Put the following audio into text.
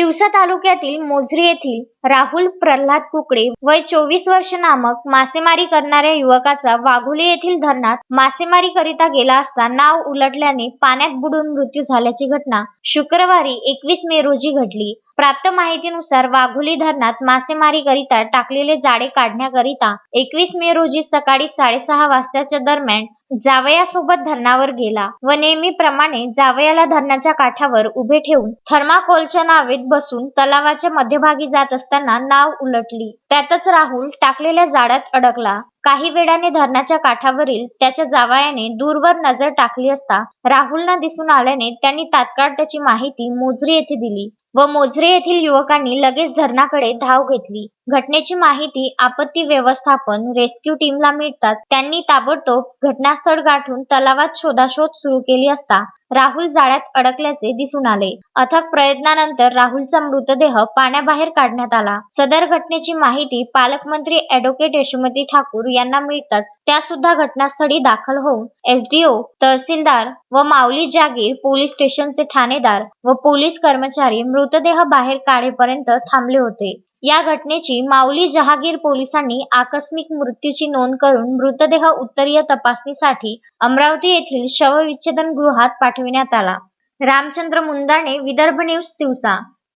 तिवसा तालुक्यातील मोझरी येथील राहुल प्रल्हाद कुकडे वय चोवीस वर्ष नामक मासेमारी करणाऱ्या युवकाचा वाघोली येथील धरणात मासेमारी करिता गेला असता नाव उलटल्याने पाण्यात बुडून मृत्यू झाल्याची घटना शुक्रवारी एकवीस मे रोजी घडली. प्राप्त माहितीनुसार वाघोली धरणात मासेमारी करिता टाकलेले जाळे काढण्याकरिता एकवीस मे रोजी सकाळी साडेसहा वाजताच्या दरम्यान जावयासोबत धरणावर गेला व नेहमीप्रमाणे जावयाला धरणाच्या काठावर उभे ठेवून थर्माकोलच्या नावेत बसून तलावाच्या मध्यभागी जात असताना नाव उलटली. त्यातच राहुल टाकलेल्या जाळ्यात अडकला. काही वेळाने धरणाच्या काठावरील त्याच्या जावयाने दूरवर नजर टाकली असता राहुलना दिसून आल्याने त्यांनी तात्काळ त्याची माहिती मोझरी येथे दिली व मोझरे येथील युवकांनी लगेच धरणाकडे धाव घेतली. घटनेची माहिती आपत्ती व्यवस्थापन रेस्क्यू टीमला मिळताच त्यांनी ताबडतोब घटना गाठून तलावात शोधाशोध सुरू केली असता राहुल जाळ्यात अडकल्याचे दिसून आले. अथक प्रयत्नानंतर राहुलचा मृतदेह पाण्याबाहेर काढण्यात आला. सदर घटनेची माहिती पालकमंत्री अॅडव्होकेट यशोमती ठाकूर यांना मिळताच त्या सुद्धा घटनास्थळी दाखल होऊन एसडीओ तहसीलदार व माऊली जागीर पोलीस स्टेशनचे ठाणेदार व पोलीस कर्मचारी मृतदेह बाहेर काढेपर्यंत थांबले होते. या घटनेची माऊली जहागीर पोलिसांनी आकस्मिक मृत्यूची नोंद करून मृतदेह उत्तरीय तपासणीसाठी अमरावती येथील शवविच्छेदन गृहात पाठविण्यात आला. रामचंद्र मुंदाणे विदर्भ न्यूज दिवसा